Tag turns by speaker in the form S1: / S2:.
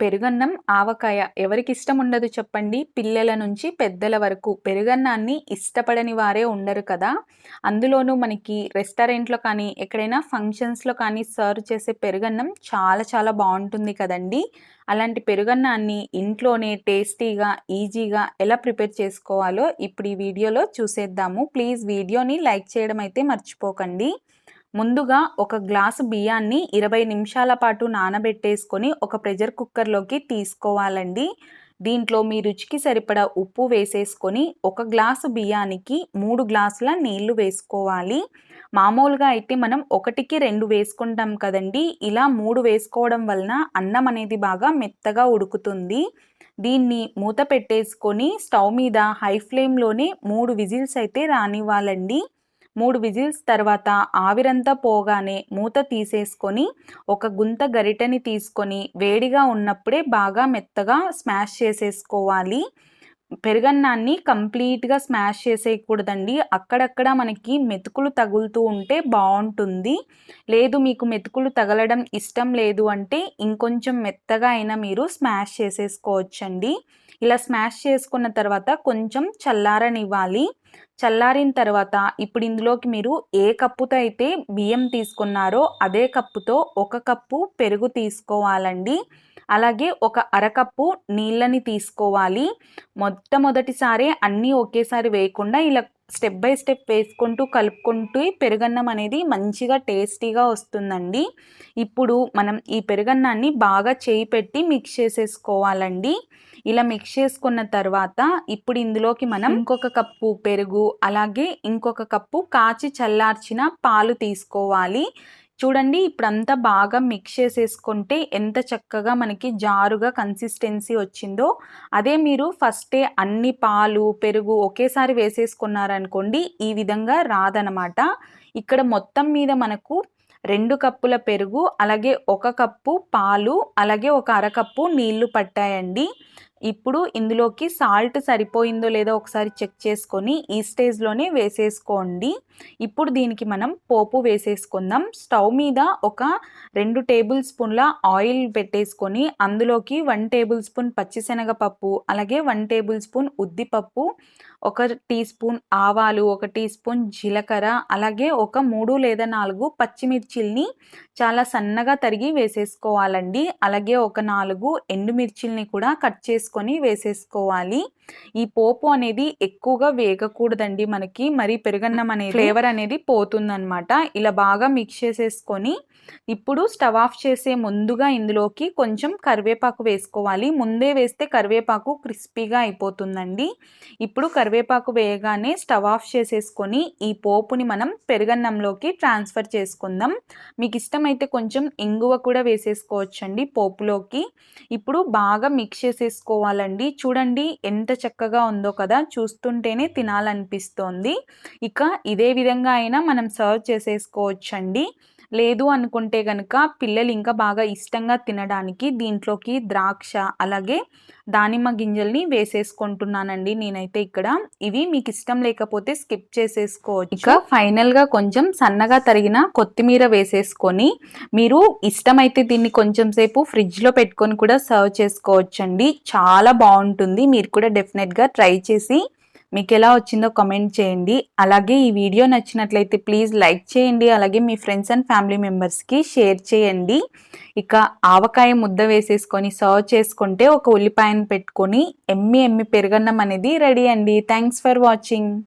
S1: పెరుగన్నం, ఆవకాయ ఎవరికి ఇష్టం ఉండదు చెప్పండి? పిల్లల నుంచి పెద్దల వరకు పెరుగన్నాన్ని ఇష్టపడని వారే ఉండరు కదా! అందులోనూ మనకి రెస్టారెంట్‌లో కానీ, ఎక్కడైనా ఫంక్షన్స్‌లో కానీ సర్వ్ చేసే పెరుగన్నం చాలా చాలా బాగుంటుంది కదండీ! అలాంటి పెరుగన్నాన్ని ఇంట్లోనే టేస్టీగా, ఈజీగా ఎలా ప్రిపేర్ చేసుకోవాలో ఇప్పుడు ఈ వీడియోలో చూసేద్దాము. ప్లీజ్ వీడియోని లైక్ చేయడం అయితే మర్చిపోకండి. ముందుగా ఒక గ్లాసు బియ్యాన్ని ఇరవై నిమిషాల పాటు నానబెట్టేసుకొని ఒక ప్రెషర్ కుక్కర్లోకి తీసుకోవాలండి. దీంట్లో మీ రుచికి సరిపడా ఉప్పు వేసేసుకొని ఒక గ్లాసు బియ్యానికి మూడు గ్లాసుల నీళ్ళు వేసుకోవాలి. మామూలుగా అయితే మనం ఒకటికి రెండు వేసుకుంటాం కదండి. ఇలా మూడు వేసుకోవడం వలన అన్నం అనేది బాగా మెత్తగా ఉడుకుతుంది. దీన్ని మూత పెట్టేసుకొని స్టవ్ మీద హై ఫ్లేమ్లోనే మూడు విజిల్స్ అయితే రానివ్వాలండి. మూడు విజిల్స్ తర్వాత ఆవిరంతా పోగానే మూత తీసేసుకొని ఒక గుంత గరిటెని తీసుకొని వేడిగా ఉన్నప్పుడే బాగా మెత్తగా స్మాష్ చేసేసుకోవాలి. పెరుగన్నాన్ని కంప్లీట్గా స్మాష్ చేసేయకూడదండి. అక్కడక్కడ మనకి మెతుకులు తగులుతూ ఉంటే బాగుంటుంది. లేదు మీకు మెతుకులు తగలడం ఇష్టం లేదు అంటే ఇంకొంచెం మెత్తగా అయినా మీరు స్మాష్ చేసేసుకోవచ్చండి. ఇలా స్మాష్ చేసుకున్న తర్వాత కొంచెం చల్లారనివ్వాలి. చల్లారిన తర్వాత ఇప్పుడు ఇందులోకి మీరు ఏ కప్పుతో అయితే బియ్యం తీసుకున్నారో అదే కప్పుతో ఒక కప్పు పెరుగు తీసుకోవాలండి. అలాగే ఒక అరకప్పు నీళ్ళని తీసుకోవాలి. మొట్టమొదటిసారి అన్నీ ఒకేసారి వేయకుండా ఇలా స్టెప్ బై స్టెప్ వేసుకుంటూ కలుపుకుంటూ పెరుగన్నం అనేది మంచిగా టేస్టీగా వస్తుందండి. ఇప్పుడు మనం ఈ పెరుగన్నాన్ని బాగా చేయి పెట్టి మిక్స్ చేసేసుకోవాలండి. ఇలా మిక్స్ చేసుకున్న తర్వాత ఇప్పుడు ఇందులోకి మనం ఇంకొక కప్పు పెరుగు అలాగే ఇంకొక కప్పు కాచి చల్లార్చిన పాలు తీసుకోవాలి. చూడండి ఇప్పుడంతా బాగా మిక్స్ చేసేసుకుంటే ఎంత చక్కగా మనకి జారుగా కన్సిస్టెన్సీ వచ్చిందో. అదే మీరు ఫస్టే అన్ని పాలు పెరుగు ఒకేసారి వేసేసుకున్నారనుకోండి ఈ విధంగా రాదనమాట ఇక్కడ మొత్తం మీద మనకు రెండు కప్పుల పెరుగు అలాగే ఒక కప్పు పాలు అలాగే ఒక అరకప్పు నీళ్ళు పట్టాయండి. ఇప్పుడు ఇందులోకి సాల్ట్ సరిపోయిందో లేదో ఒకసారి చెక్ చేసుకొని ఈ స్టేజ్లోనే వేసేసుకోండి. ఇప్పుడు దీనికి మనం పోపు వేసేసుకుందాం. స్టవ్ మీద ఒక రెండు టేబుల్ స్పూన్ల ఆయిల్ పెట్టేసుకొని అందులోకి వన్ టేబుల్ స్పూన్ పచ్చిశనగపప్పు అలాగే వన్ టేబుల్ స్పూన్ ఉద్దిపప్పు ఒక టీ స్పూన్ ఆవాలు ఒక టీ స్పూన్ జీలకర్ర అలాగే ఒక మూడు లేదా నాలుగు పచ్చిమిర్చిల్ని చాలా సన్నగా తరిగి వేసేసుకోవాలండి. అలాగే ఒక నాలుగు ఎండుమిర్చిల్ని కూడా కట్ చేసుకొని వేసేసుకోవాలి. ఈ పోపు అనేది ఎక్కువగా వేగకూడదండి మనకి. మరి పెరుగన్నం అనేది ఫ్లేవర్ అనేది పోతుందనమాట ఇలా బాగా మిక్స్ చేసేసుకొని ఇప్పుడు స్టవ్ ఆఫ్ చేసే ముందుగా ఇందులోకి కొంచెం కరివేపాకు వేసుకోవాలి. ముందే వేస్తే కరివేపాకు క్రిస్పీగా అయిపోతుందండి. ఇప్పుడు కరివేపాకు వేయగానే స్టవ్ ఆఫ్ చేసేసుకొని ఈ పోపుని మనం పెరుగన్నంలోకి ట్రాన్స్ఫర్ చేసుకుందాం. మీకు ఇష్టమైతే కొంచెం ఇంగువ కూడా వేసేసుకోవచ్చండి పోపులోకి. ఇప్పుడు బాగా మిక్స్ తీసుకోవాలండి. చూడండి ఎంత చక్కగా ఉందో కదా. చూస్తుంటేనే తినాలనిపిస్తోంది. ఇక ఇదే విధంగా అయినా మనం సర్వ్ చేసేసుకోవచ్చండి. లేదు అనుకుంటే కనుక పిల్లలు ఇంకా బాగా ఇష్టంగా తినడానికి దీంట్లోకి ద్రాక్ష అలాగే దానిమ్మ గింజల్ని వేసేసుకుంటున్నానండి నేనైతే ఇక్కడ. ఇవి మీకు ఇష్టం లేకపోతే స్కిప్ చేసేసుకోవచ్చు. ఇక ఫైనల్గా కొంచెం సన్నగా తరిగిన కొత్తిమీర వేసేసుకొని మీరు ఇష్టమైతే దీన్ని కొంచెం సేపు ఫ్రిడ్జ్లో పెట్టుకొని కూడా సర్వ్ చేసుకోవచ్చండి. చాలా బాగుంటుంది. మీరు కూడా డెఫినెట్గా ట్రై చేసి మీకు ఎలా వచ్చిందో కమెంట్ చేయండి. అలాగే ఈ వీడియో నచ్చినట్లయితే ప్లీజ్ లైక్ చేయండి. అలాగే మీ ఫ్రెండ్స్ అండ్ ఫ్యామిలీ మెంబర్స్కి షేర్ చేయండి. ఇక ఆవకాయ ముద్ద వేసేసుకొని సర్వ్ చేసుకుంటే ఒక ఉల్లిపాయను పెట్టుకొని ఎమ్మి ఎమ్మి పెరగన్నం అనేది రెడీ అండి. Thanks for watching